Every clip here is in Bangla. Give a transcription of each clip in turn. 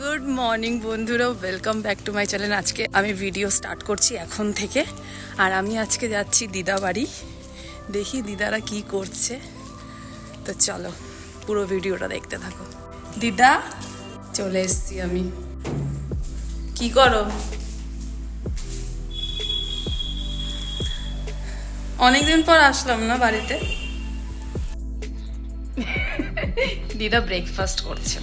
গুড মর্নিং বন্ধুরা welcome back to my channel আজকে আমি ভিডিও স্টার্ট করছি এখন থেকে। আর আমি আজকে যাচ্ছি দিদা বাড়ি। দেখি দিদারা কি করছে। তো চলো, পুরো ভিডিওটা দেখতে থাকো। দিদা, চলে এসছি আমি। কি করো? অনেকদিন পর আসলাম না বাড়িতে? দিদা ব্রেকফাস্ট করছে।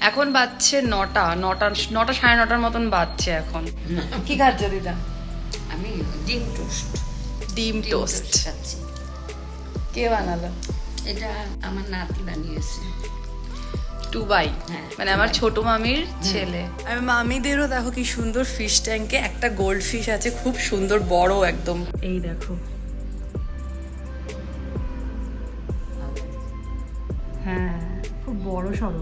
এখন বাজছে নটা নটা নটা সাড়ে নটার মতন বাজছে এখন। কি খাচ্ছ দিদা? আমি ডিম টোস্ট। ডিম টোস্ট। খাচ্ছি। কে বানালো? এটা আমার নাতি বানিয়েছে। টুবাই। হ্যাঁ, মানে আমার ছোট মামির ছেলে। আর মামিদেরও দেখো কি সুন্দর ফিশ ট্যাঙ্কে একটা গোল্ড ফিশ আছে খুব সুন্দর বড় একদম। এই দেখো খুব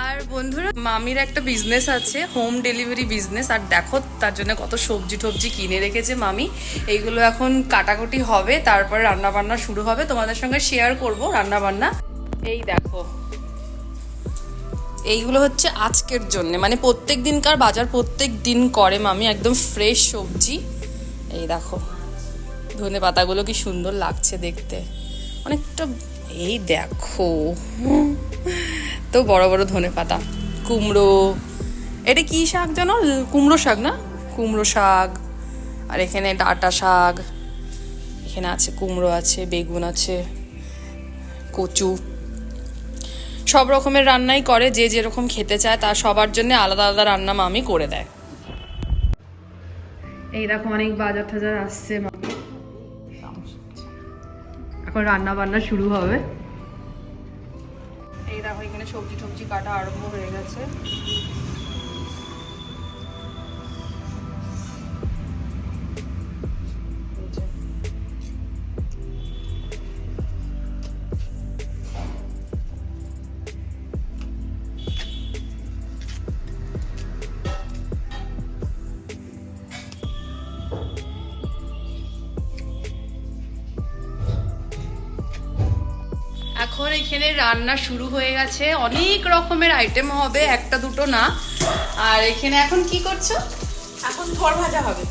আর বন্ধুরা, মামির একটা বিজনেস আছে হোম ডেলিভারি বিজনেস আর দেখো, তার জন্য কত সবজি টবজি কিনে রেখেছে মামি। এইগুলো এখন কাটাকুটি হবে, তারপরে রান্না বান্না শুরু হবে। তোমাদের সঙ্গে শেয়ার করব রান্না বান্না এই দেখো। এইগুলো হচ্ছে আজকের জন্য। মানে প্রত্যেক দিনকার বাজার প্রত্যেক দিন করে মামি, একদম ফ্রেশ সবজি। এই দেখো, ধনে পাতাগুলো কি সুন্দর লাগছে দেখতে। অনেকটা, এই দেখো। তো বড় বড় ধনে পাতা কুমড়ো। এটা কি শাক জানো? কুমড়ো শাক না? কুমড়ো শাক। আর এখানে ডাটা শাক। এখানে আছে কুমড়ো আছে, বেগুন আছে, কচু। সব রকমের রান্নাই করে, যে যেরকম খেতে চায় তার সবার জন্য আলাদা আলাদা রান্না মামি করে দেয়। এই দেখো অনেক বাজার টাজার আসছে। এখন রান্না বান্না শুরু হবে। দেখো এখানে সবজি টবজি কাটা আরম্ভ হয়ে গেছে। এখন রান্না শুরু হয়ে গেছে। অনেক রকমের আইটেম হবে একটা দুটো না। আর এখানে এখন কি করছ? এখন থর ভাজা হবে।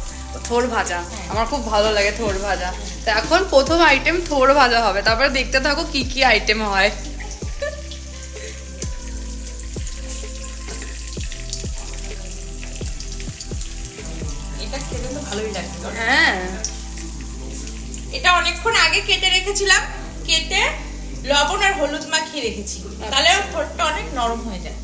থোর ভাজা। আমার খুব ভালো লাগে থোর ভাজা। তো এখন প্রথম আইটেম থোর ভাজা হবে। তারপরে দেখতে থাকো কি কি আইটেম হয়। হ্যাঁ। এটা অনেকক্ষণ আগে কেটে রেখেছিলাম। কেটে লবণ আর হলুদ মাখিয়ে রেখেছি। তাহলে থরটা অনেক নরম হয়ে যায়।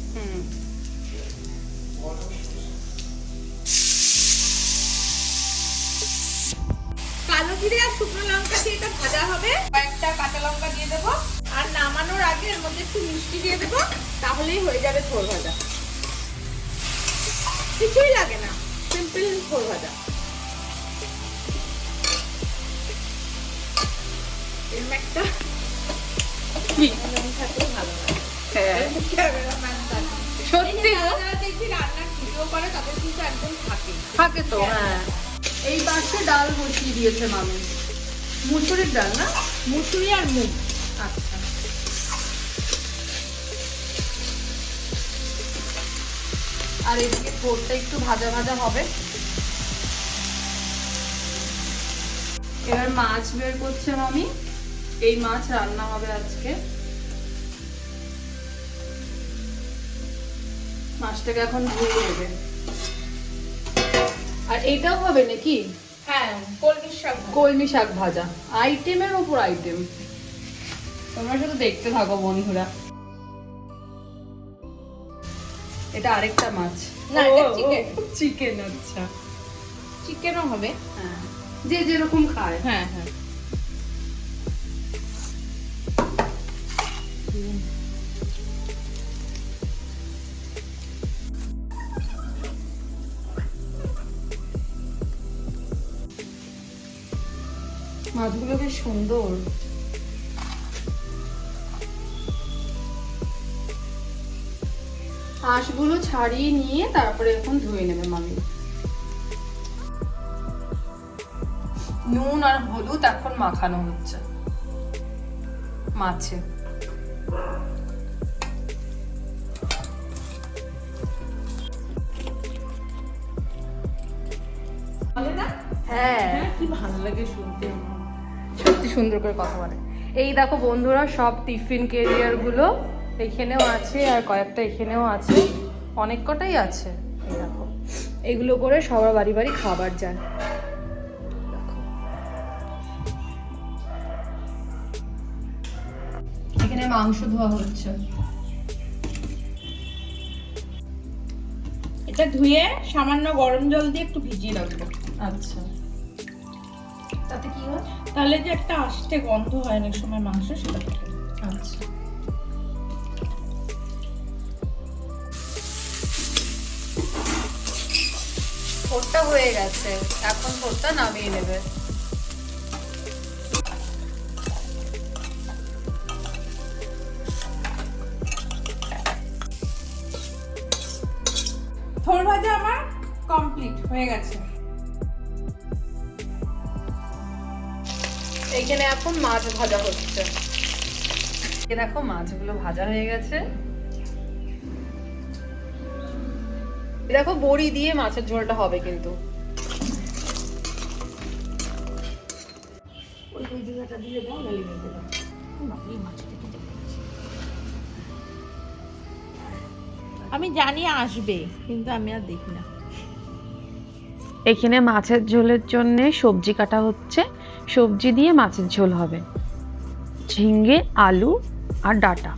কালো জিরে আর শুকনো লঙ্কা দিয়ে এটা ভাজা হবে। কয়েকটা কাঁচা লঙ্কা দিয়ে দেবো। আর নামানোর আগে এর মধ্যে একটু মিষ্টি দিয়ে দেবো। তাহলেই হয়ে যাবে থোর ভাজা। কিছুই লাগে না। সিম্পল থোর ভাজা। এরকম একটা হ্যাঁ সত্যি থাকে। তো। হ্যাঁ। এই বাক্সে ডাল বসিয়ে দিয়েছে মামি মুসুরির ডাল না? মুসুরি আর মুগ। আচ্ছা। আর এদিকে থোরটা একটু ভাজা ভাজা হবে। এবার মাছ বের করছে মামি। এই মাছ রান্না হবে আজকে। মাছটাকে এখন ধুয়ে দেবে আর এইটাও হবে নাকি? হ্যাঁ কলমির শাক কলমি শাক ভাজা। আইটেমের ওপর আইটেম তোমরা শুধু দেখতে থাকো বন্ধুরা। এটা আরেকটা মাছ। না, চিকেন আচ্ছা। চিকেনও হবে। হ্যাঁ। যে যেরকম খায়। হ্যাঁ হ্যাঁ। দিবেন মাছগুলো বেশ সুন্দর। হাঁসগুলো ছাড়িয়ে নিয়ে তারপরে এখন ধুয়ে নেবে মামি। নুন আর হলুদ এখন মাখানো হচ্ছে। মাছে। হ্যাঁ। হ্যাঁ কি ভালো লাগে শুনতে। সত্যি সুন্দর করে কথা বলে। এই দেখো বন্ধুরা সব টিফিন এখানেও আছে আর কয়েকটা এখানেও আছে। অনেক কটাই আছে। এই দেখো এগুলো করে সবার বাড়ি বাড়ি খাবার যায়। এখানে মাংস ধোয়া হচ্ছে। এটা ধুয়ে সামান্য গরম জল দিয়ে একটু ভিজিয়ে রাখব। আচ্ছা। তাতে কি হয়? তাহলে যে একটা আষ্টে গন্ধ হয় অনেক সময় মাংস সেটা আচ্ছা। ভোরটা হয়ে গেছে। এখন ভোরটা নামিয়ে নেবে। থোর ভাজা আমার কমপ্লিট হয়ে গেছে। এইখানে এখন মাছ ভাজা হচ্ছে। দেখো মাছগুলো ভাজা হয়ে গেছে। দেখো বড়ি দিয়ে মাছের ঝোলটা হবে কিন্তু। আমি জানি আসবে কিন্তু আমি আর দেখি না। এখানে মাছের ঝোলের জন্য সবজি কাটা হচ্ছে। সবজি দিয়ে মাছের ঝোল হবে। ঝিঙ্গে আলু আর ডাটা।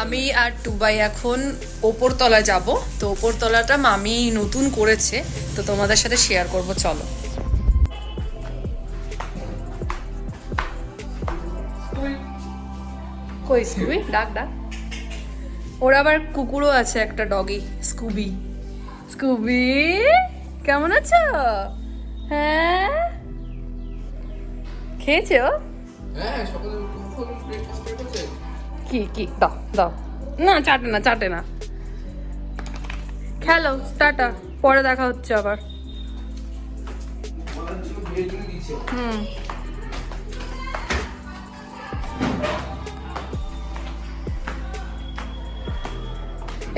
আমি আর টুবাই এখন ওপরতলা যাব। তো ওপরতলাটা মামি নতুন করেছে। তো তোমাদের সাথে শেয়ার করব, চলো। কই, স্কুবি? ডাক ডাক। ওর আবার কুকুরও আছে, একটা ডগি, স্কুবি। স্কুবি, কেমন আছো? হ্যাঁ? খেয়েছো হ্যাঁ সকালে ব্রেকফাস্ট করেছে। কি কি? দাও দাও। না, চাটে না চাটে না। খেলো, টাটা। পরে দেখা হচ্ছে আবার। হুম।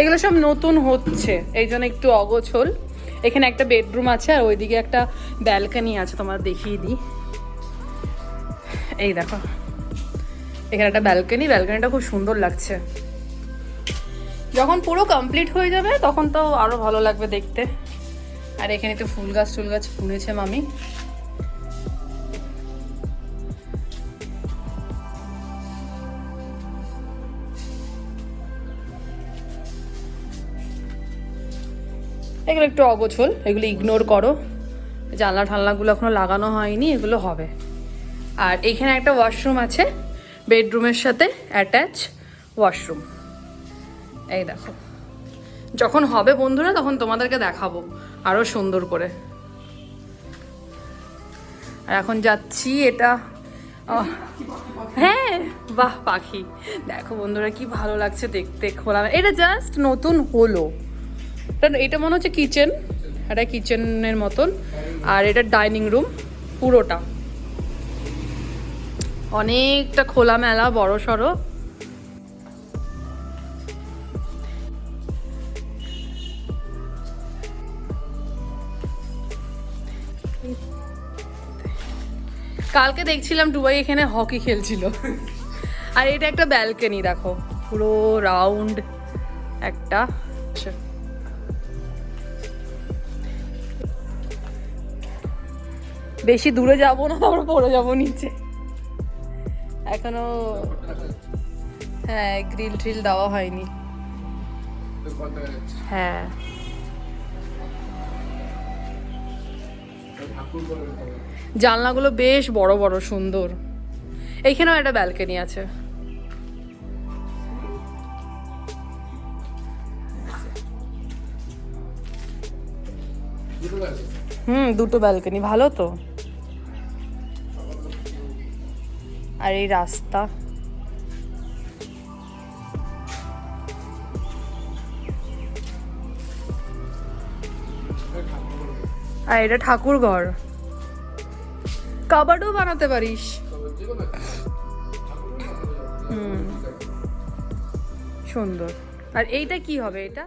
এগুলো সব নতুন হচ্ছে, এই জন্য একটু অগোছল। এখানে একটা বেডরুম আছে, আর ওইদিকে একটা ব্যালকানি আছে, তোমার দেখিয়ে দিই। এই দেখো। এখানে একটা ব্যালকানি ব্যালকানিটা খুব সুন্দর লাগছে। যখন পুরো কমপ্লিট হয়ে যাবে, তখন তো আরও ভালো লাগবে দেখতে। আর এখানে তো ফুল গাছ টুল গাছ পুনেছে মামি। এগুলো একটু অগোছল, এগুলো ইগনোর করো। জানলা ঠানলাগুলো এখনও লাগানো হয়নি, এগুলো হবে। আর এখানে একটা ওয়াশরুম আছে। বেডরুমের সাথে অ্যাটাচ ওয়াশরুম। এই দেখো। যখন হবে বন্ধুরা, তখন তোমাদেরকে দেখাবো আরও সুন্দর করে। আর এখন যাচ্ছি এটা হ্যাঁ বাহ, পাখি। দেখো বন্ধুরা, কি ভালো লাগছে দেখতে খোলা এটা জাস্ট নতুন হলো। এটা মনে হচ্ছে কিচেন এটা কিচেনের মতন। আর এটা ডাইনিং রুম পুরোটা। অনেকটা খোলামেলা, বড় সড়ো। কালকে দেখছিলাম ডুবাই এখানে হকি খেলছিল। আর এটা একটা ব্যালকনি দেখো। পুরো রাউন্ড একটা। বেশি দূরে যাব না তারপরে পড়ে যাব নিচে। এখনও হ্যাঁ গ্রিল ট্রিল দেওয়া হয়নি। হ্যাঁ। জানলাগুলো বেশ বড় বড়, সুন্দর। এইখানেও একটা ব্যালকনি আছে। হুম, দুটো ব্যালকনি ভালো তো? আর এই রাস্তা। আর এটা ঠাকুর ঘর। কাবাডও বানাতে পারিস। হুম। সুন্দর। আর এইটা কি হবে এটা?